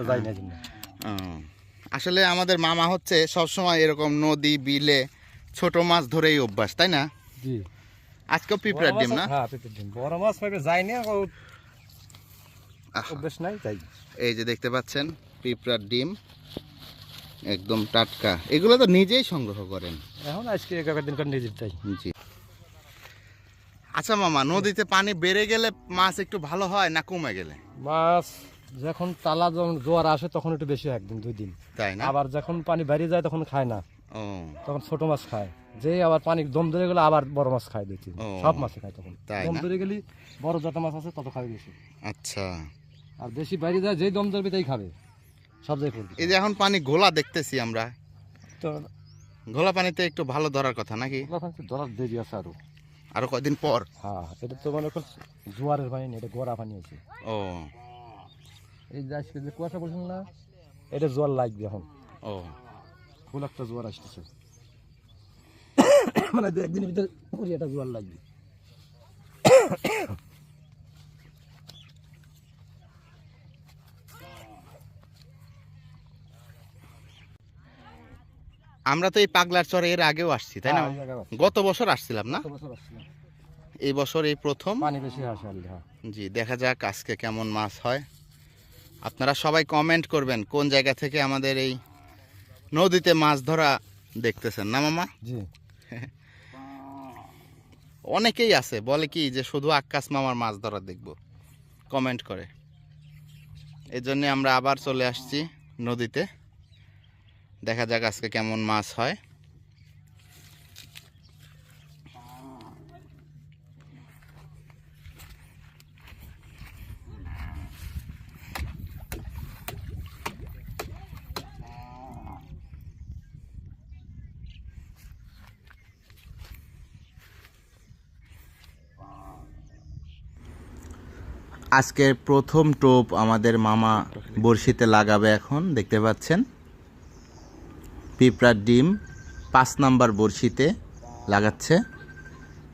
তো যাই না জন্য আসলে আমাদের মামা হচ্ছে সবসময় এরকম নদী বিলে ছোট মাছ ধরেই অভ্যাস তাই না? জি। আজকেও পিঁপড়ার ডিম না? হ্যাঁ পিঁপড়ার ডিম। বড় মাছ পাইবে যাই না নাই এই যে দেখতে পাচ্ছেন পিঁপড়ার ডিম একদম টাটকা। এগুলো তো নিজেই সংগ্রহ করেন। এখন আজকে এক এক দিন করে নিজের যাই জি। আচ্ছা মামা নদীতে পানি বেড়ে গেলে মাছ একটু ভালো হয় না কমে গেলে? মাছ যখন তালা যখন জোয়ার আসে তখন একটু বেশি হয় একদিন দুই দিন। তাই না? আবার যখন পানি বেরিয়ে যায় তখন খায় না। তখন ছোট মাছ খায়। যে আবার পানি দম ধরে গেলে আবার বড় মাছ খায় দুই তিন সব মাছ খায় তখন। দম ধরে গেলে বড় যত মাছ আছে তত খাবে বেশি। আচ্ছা। আর বেশি বাইরে যায় যেই দম ধরবে তাই খাবে। সব জায়গায় এই যে এখন পানি ঘোলা দেখতেছি আমরা। তো ঘোলা পানিতে একটু ভালো ধরার কথা নাকি? ধরার দেরি আছে আরও। আরও কয়দিন পর? হ্যাঁ এটা তো মানে জোয়ারের পানি না এটা গোড়া পানি আছে। ও। এই যে আজকে যে কুয়াশা পড়ছিল না এটা জোয়ার লাগবে এখন। ও। ফুল একটা জোয়ার আসতেছে। মানে দু একদিনের ভিতরে পুরি একটা জোয়ার লাগবে। আমরা তো এই পাগলার চরে এর আগেও আসছি তাই না? হ্যাঁ। গত বছর আসছিলাম না? গত বছর আসছিলাম। এই বছর এই প্রথম? পানি বেশি হ্যাঁ। জি দেখা যাক আজকে কেমন মাছ হয়। আপনারা সবাই কমেন্ট করবেন কোন জায়গা থেকে আমাদের এই নদীতে মাছ ধরা দেখতেছেন না মামা? জি। অনেকেই আছে বলে কি যে শুধু আকাশ মামার মাছ ধরা দেখব কমেন্ট করে। এই জন্যে আমরা আবার চলে আসছি নদীতে। দেখা যাক আজকে কেমন মাছ হয়। আজকের প্রথম টোপ আমাদের মামা বড়শিতে লাগাবে এখন, দেখতে পাচ্ছেন? পিঁপড়ার ডিম পাঁচ নাম্বার বড়শিতে লাগাচ্ছে।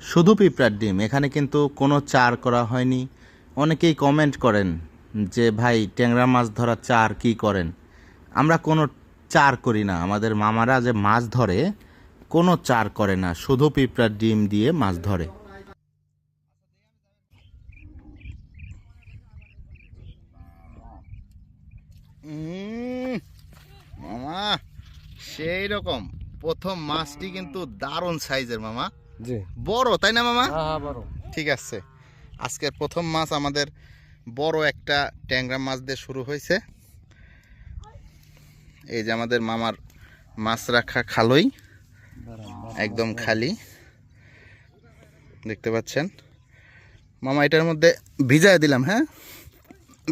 শুধু পিঁপড়ার ডিম, এখানে কিন্তু কোনো চার করা হয়নি। অনেকেই কমেন্ট করেন যে, ভাই, ট্যাংরা মাছ ধরা চার কি করেন? আমরা কোনো চার করি না। আমাদের মামারা যে মাছ ধরে, কোনো চার করে না। শুধু পিঁপড়ার ডিম দিয়ে মাছ ধরে। মামা সেই রকম। প্রথম মাছটি কিন্তু দারুণ সাইজের মামা। জি। বড় তাই না মামা? হ্যাঁ হ্যাঁ বড়। ঠিক আছে। আজকের প্রথম মাছ আমাদের বড় একটা ট্যাংরা মাছ দিয়ে শুরু হয়েছে। এই যে আমাদের মামার মাছ রাখা খালই একদম খালি। দেখতে পাচ্ছেন? মামা এটার মধ্যে ভিজায় দিলাম হ্যাঁ?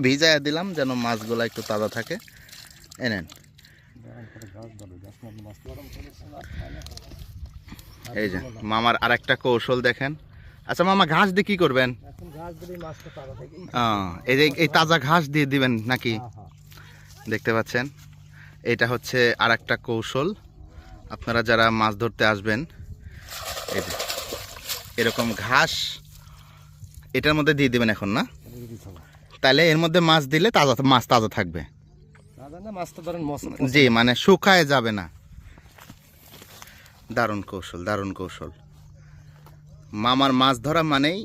ভিজায় দিলাম যেন মাছগুলো একটু তাজা থাকে। এনেন এই যে মামার আরেকটা কৌশল দেখেন। আচ্ছা মামা ঘাস দিয়ে কি করবেন? এই যে এই তাজা ঘাস দিয়ে দিবেন নাকি? হ্যাঁ হ্যাঁ। দেখতে পাচ্ছেন? এটা হচ্ছে আর একটা কৌশল। আপনারা যারা মাছ ধরতে আসবেন এরকম ঘাস এটার মধ্যে দিয়ে দিবেন এখন না। তাহলে এর মধ্যে মাছ দিলে তাজা মাছ তাজা থাকবে। জি মানে শুকায় যাবে না। দারুণ কৌশল দারুণ কৌশল। মামার মাছ ধরা মানেই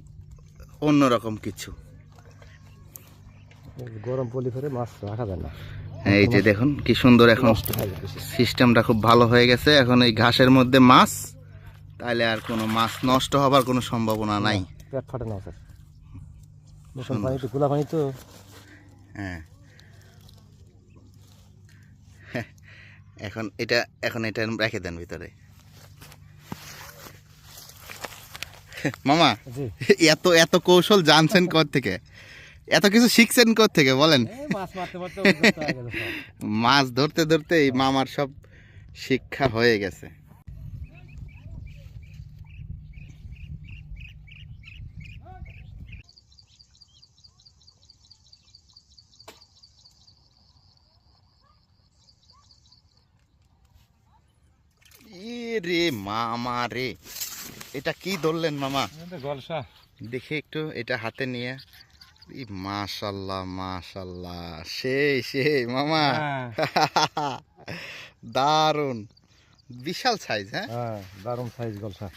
অন্যরকম কিছু। গরম পলি ফেরে মাছ রাখা যায় না। এই যে দেখুন কি সুন্দর এখন। সিস্টেমটা খুব ভালো হয়ে গেছে। এখন এই ঘাসের মধ্যে মাছ তাহলে আর কোনো মাছ নষ্ট হবার কোনো সম্ভাবনা নাই। পেট ফাটে না স্যার। নতুন পানি তো গোলা পানি তো। হ্যাঁ। এখন এটা এখন এটা রেখে দেন ভিতরে। মামা এত এত কৌশল জানছেন কোথ থেকে? এত কিছু শিখছেন কোথ থেকে বলেন। হয়ে। মাছ ধরতে ধরতে এই মামার সব শিক্ষা হয়ে গেছে। রে মামা রে। এটা কি ধরলেন মামা? গলসা দেখি একটু এটা হাতে নিয়ে। মাশাল্লাহ মাশাল্লাহ। সেই সেই মামা। হ্যাঁ। দারুণ বিশাল সাইজ হ্যাঁ? হ্যাঁ দারুণ সাইজ গলসা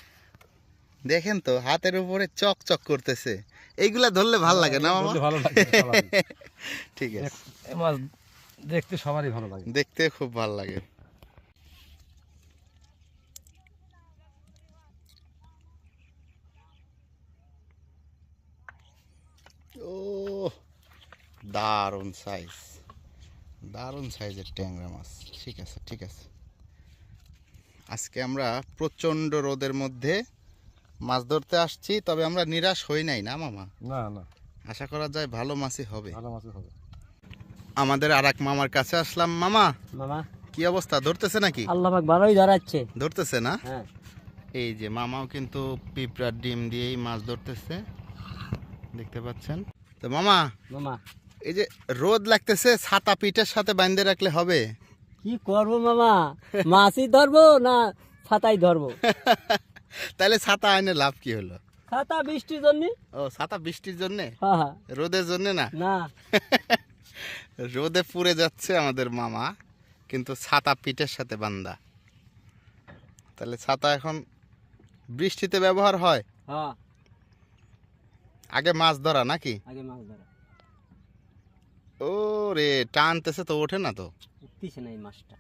দেখেন তো হাতের উপরে চক চক করতেছে। এইগুলা ধরলে ভালো লাগে না মামা? ভালো লাগে ঠিক আছে। মাছ দেখতে সবারই ভালো লাগে। দেখতে খুব ভালো লাগে ও দারুণ সাইজ দারুণ সাইজের ট্যাংরা মাছ। ঠিক আছে ঠিক আছে। আজকে আমরা প্রচণ্ড রোদের মধ্যে মাছ ধরতে আসছি তবে আমরা নিরাশ হই নাই না মামা? না না। আশা করা যায় ভালো মাছই হবে। ভালো মাছই হবে। আমাদের আর এক মামার কাছে আসলাম মামা। মামা। কি অবস্থা ধরতেছে নাকি? আল্লাহ পাক ভালোই ধরাচ্ছে। ধরতেছে না? হ্যাঁ। এই যে মামাও কিন্তু পিঁপড়ার ডিম দিয়েই মাছ ধরতেছে। দেখতে পাচ্ছেন? তো মামা মামা। এই যে রোদ লাগতেছে ছাতা পিঠের সাথে বাঁধে রাখলে হবে। কি করব মামা? মাছই ধরবো না ছাতাই ধরবো? তাহলে ছাতা আইনে লাভ কি হলো? ছাতা বৃষ্টির জন্য? ও ছাতা বৃষ্টির জন্যে? হ্যাঁ হ্যাঁ। রোদের জন্য না? না। রোদে পুড়ে যাচ্ছে আমাদের মামা কিন্তু ছাতা পিঠের সাথে বান্দা। তাহলে ছাতা এখন বৃষ্টিতে ব্যবহার হয়? হ্যাঁ। আগে মাছ ধরা নাকি? আগে মাছ ধরা। ও রে টানতেছে তো ওঠে না তো? উঠতেছে না এই মাছটা।